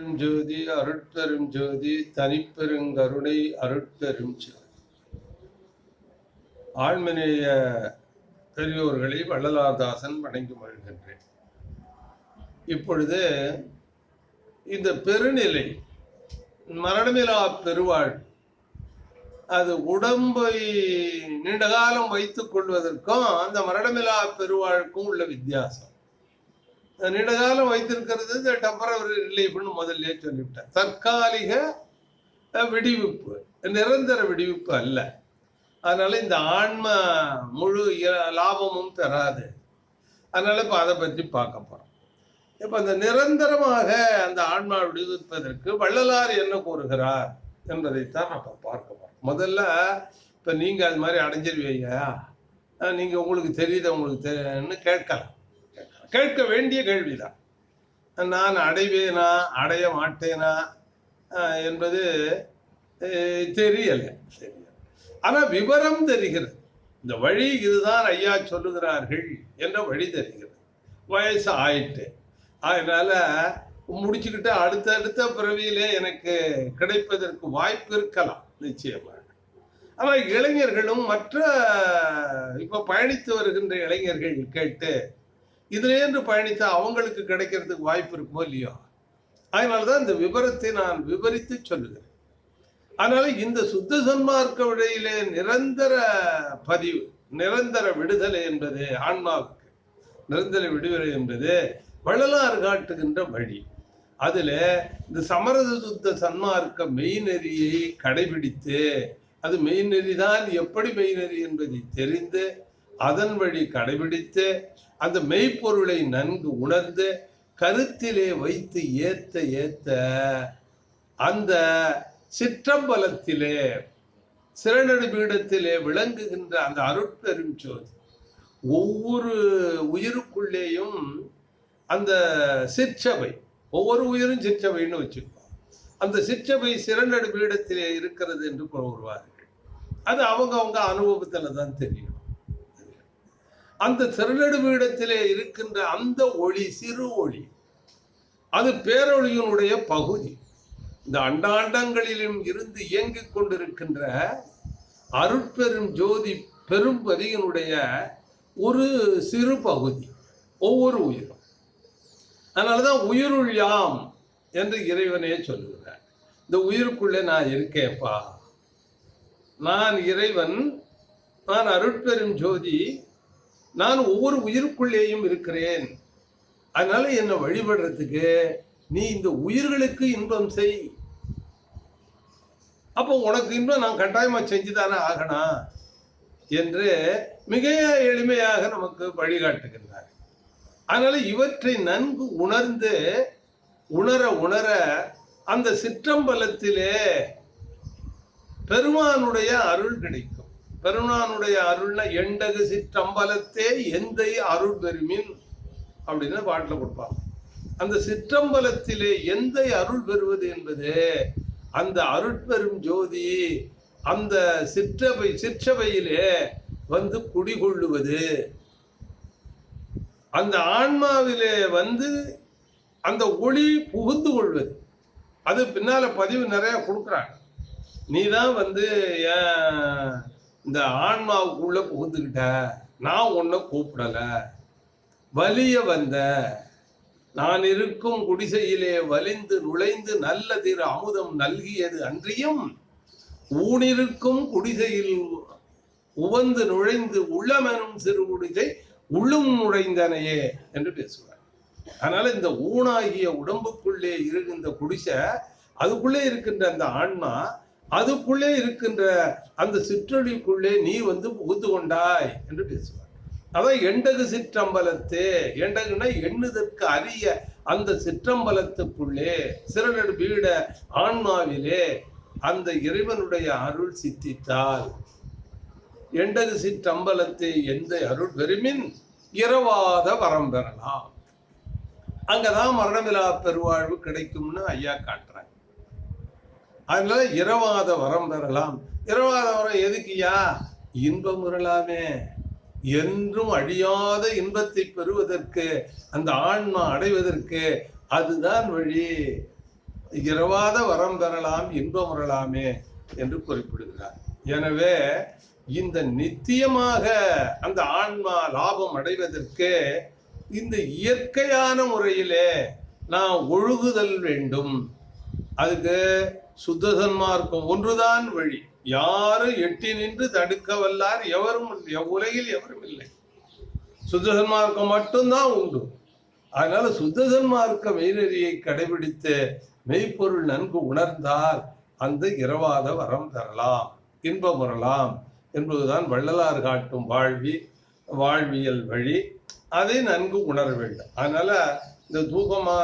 பெரும் ஜோதி அருட்பெரும் ஜோதி தனிப்பெருங்கருணை அருட்பெரும் ஜோதி. ஆழ்மநேய பெரியோர்களை வள்ளலாதாசன் வணங்கி மகிழ்கின்றேன். இப்பொழுது இந்த பெருநிலை மரணமிலா பெருவாழ் அது உடம்பை நீண்ட காலம் வைத்துக் கொள்வதற்கும் அந்த மரணமிலா பெருவாழ்க்கும் உள்ள வித்தியாசம். நீண்டகாலம் வைத்திருக்கிறது இந்த டெம்பரவரி ரிலீஃப்னு முதல்ல சொல்லிவிட்டேன் தற்காலிக விடுவிப்பு. நிரந்தர விடுவிப்பு அல்ல. அதனால இந்த ஆன்ம முழு லாபமும் பெறாது அதனால இப்போ அதை பற்றி பார்க்க போகிறோம் இப்போ அந்த நிரந்தரமாக அந்த ஆன்மா விடுவிப்பதற்கு வள்ளலார் என்ன கூறுகிறார் என்பதைத்தான் நம்ம பார்க்க போகிறோம் முதல்ல இப்போ நீங்கள் அது மாதிரி அடைஞ்சிருவீங்க. நீங்கள் உங்களுக்கு தெரியுது உங்களுக்கு தெரியுன்னு கேட்கலாம். கேட்க வேண்டிய கேள்விதான் நான் அடைவேனா அடைய மாட்டேனா என்பது தெரியலை தெரியல. ஆனால் ஆனா விவரம் தெரிகிறது. இந்த வழி இதுதான் ஐயா சொல்லுகிறார்கள் என்ற வழி தெரிகிறது. வயசு ஆயிட்டு. அதனால முடிச்சுக்கிட்டு அடுத்தடுத்த பிறவியிலே எனக்கு கிடைப்பதற்கு வாய்ப்பு இருக்கலாம் நிச்சயமாக. ஆனால் இளைஞர்களும் மற்ற இப்போ பயணித்து வருகின்ற இளைஞர்கள் கேட்டு இதுலேருந்து பயணித்தா அவங்களுக்கு கிடைக்கிறதுக்கு வாய்ப்பு இருக்குமோ இல்லையோ? அதனாலதான் இந்த விவரத்தை நான் விவரித்து சொல்லுகிறேன். அதனால இந்த சுத்த சன்மார்க்க விடையிலே நிரந்தர பதிவு நிரந்தர விடுதலை என்பது ஆன்மாவுக்கு நிரந்தர விடுதலை என்பது வள்ளலார் காட்டுகின்ற வழி. அதில் இந்த சமரச சுத்த சன்மார்க்க மெய்நெறியை கடைபிடித்து அது மெய்நெறிதான் எப்படி மெய்நெறி என்பதை தெரிந்து அதன் வழி கடைபிடித்து அந்த மெய்ப்பொருளை நன்கு உணர்ந்து கருத்திலே வைத்து ஏத்த ஏத்த அந்த சிற்றம்பலத்திலே சிறநடு பீடத்திலே விளங்குகின்ற அந்த அருட்பெரும் ஜோதி. ஒவ்வொரு உயிருக்குள்ளேயும் அந்த சிற்றவை ஒவ்வொரு உயிரும் சிற்றவைன்னு வச்சுக்கோ அந்த சிற்றவை சிறநடு பீடத்திலே இருக்கிறது என்று கூறுவார்கள் அது அவங்க அவங்க தான் தெரியும். அந்த சிறநடு பீடத்திலே இருக்கின்ற அந்த ஒளி சிறு ஒளி. அது பேரொளியினுடைய பகுதி. இந்த அண்டாண்டங்களிலும் இருந்து இயங்கிக் கொண்டிருக்கின்ற அருட்பெரும் ஜோதி பெரும்பதியினுடைய ஒரு சிறு பகுதி ஒவ்வொரு உயிரும். அதனாலதான் உயிருள் யாம் என்று இறைவனே சொல்லுகிறார். இந்த உயிருக்குள்ளே நான் இருக்கேப்பா நான் இறைவன் நான் அருட்பெரும் ஜோதி நான் ஒவ்வொரு உயிருக்குள்ளேயும் இருக்கிறேன். அதனால என்னை வழிபடுறதுக்கு நீ இந்த உயிர்களுக்கு இன்பம் செய். அப்போ உனக்கு இன்பம் நான் கட்டாயமா செஞ்சுதானே ஆகணும் என்று மிக எளிமையாக நமக்கு வழிகாட்டுகின்றார். அதனால இவற்றை நன்கு உணர்ந்து உணர உணர அந்த சிற்றம்பலத்திலே பெருமானுடைய அருள் கிடைக்கும். பெருமானுடைய அருள்னா எண்டகு சிற்றம்பலத்தே எந்தை அருள் பெருமின் அப்படின்னு பாட்டில் கொடுப்பாங்க. அந்த சிற்றம்பலத்திலே எந்தை அருள் பெறுவது என்பது அந்த அருட்பெரும் ஜோதி அந்த சிற்றபை சிற்றபையிலே வந்து குடிகொள்ளுவது. அந்த ஆன்மாவிலே வந்து அந்த ஒளி புகுந்து கொள்வது. அது பின்னால பதிவு நிறைய கொடுக்குறாங்க. நீ தான் வந்து ஏன் இந்த ஆன்மாவுக்குள்ள புகுந்துக்கிட்ட நான் உன்னை கூப்பிடல. வலிய வந்த நான் இருக்கும் குடிசையிலே வலிந்து நுழைந்து நல்ல திரு அமுதம் நல்கியது அன்றியும் ஊனிருக்கும் குடிசையில் உவந்து நுழைந்து உள்ளமெனும் சிறு குடிசை உள்ளும் நுழைந்தனையே என்று பேசுவார். அதனால இந்த ஊனாகிய உடம்புக்குள்ளே இருக்கின்ற குடிசை அதுக்குள்ளே இருக்கின்ற அந்த ஆன்மா அதுக்குள்ளே இருக்கின்ற அந்த சிற்றொழிக்குள்ளே நீ வந்து புகுந்து கொண்டாய் என்று பேசுவார். அதான் எண்டகு சிற்றம்பலத்தே எண்டகுனா எண்ணுதற்கு அரிய அந்த சிற்றம்பலத்துக்குள்ளே சிறநடு பீட ஆன்மாவிலே அந்த இறைவனுடைய அருள் சித்தித்தால். எண்டகு சிற்றம்பலத்தை எந்த அருள் பெருமின்? இரவாத வரம் பெறலாம். அங்கதான் மரணமிலா பெருவாழ்வு கிடைக்கும்னு ஐயா காட்டுறாங்க அதனால இரவாத வரம் பெறலாம் இரவாத வரம் எதுக்குயா இன்பம் பெறலாமே என்றும் அழியாத இன்பத்தை பெறுவதற்கு அந்த ஆன்மா அடைவதற்கு அதுதான் வழி. இரவாத வரம் பெறலாம் இன்பம் பெறலாமே என்று குறிப்பிடுகிறார். எனவே இந்த நித்தியமாக அந்த ஆன்மா லாபம் அடைவதற்கு இந்த இயற்கையான முறையிலே நான் ஒழுகுதல் வேண்டும். அதுக்கு சுத்த சன்மார்க்கம் ஒன்றுதான் வழி. யாரும் எட்டி நின்று தடுக்க வல்லார் எவரும் உலகில் எவரும் இல்லை. சுத்த சன்மார்க்கம் மட்டும்தான் உண்டு. அதனால சுத்த சன்மார்க்க மெய்நெறியை கடைபிடித்து மெய்ப்பொருள் நன்கு உணர்ந்தால் அந்த இரவாத வரம் தரலாம். இன்பம் வரலாம் என்பதுதான் வள்ளலார் காட்டும் வாழ்வி வாழ்வியல் வழி. அதை நன்கு உணர வேண்டும். அதனால இந்த தூக்கமா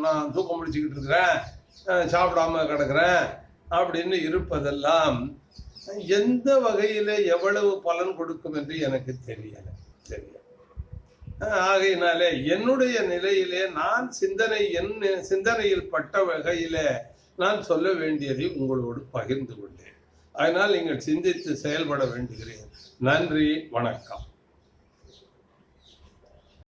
நான் தூக்கம் முடிச்சுக்கிட்டு இருக்கிறேன். சாப்பிடாம கிடக்குறேன் அப்படின்னு இருப்பதெல்லாம் எந்த வகையில் எவ்வளவு பலன் கொடுக்கும் என்று எனக்கு தெரியல. தெரியல. ஆகையினாலே என்னுடைய நிலையிலே நான் சிந்தனை என் சிந்தனையில் பட்ட வகையிலே நான் சொல்ல வேண்டியதை உங்களோடு பகிர்ந்து கொண்டேன். அதனால் நீங்கள் சிந்தித்து செயல்பட வேண்டுகிறேன். நன்றி வணக்கம்.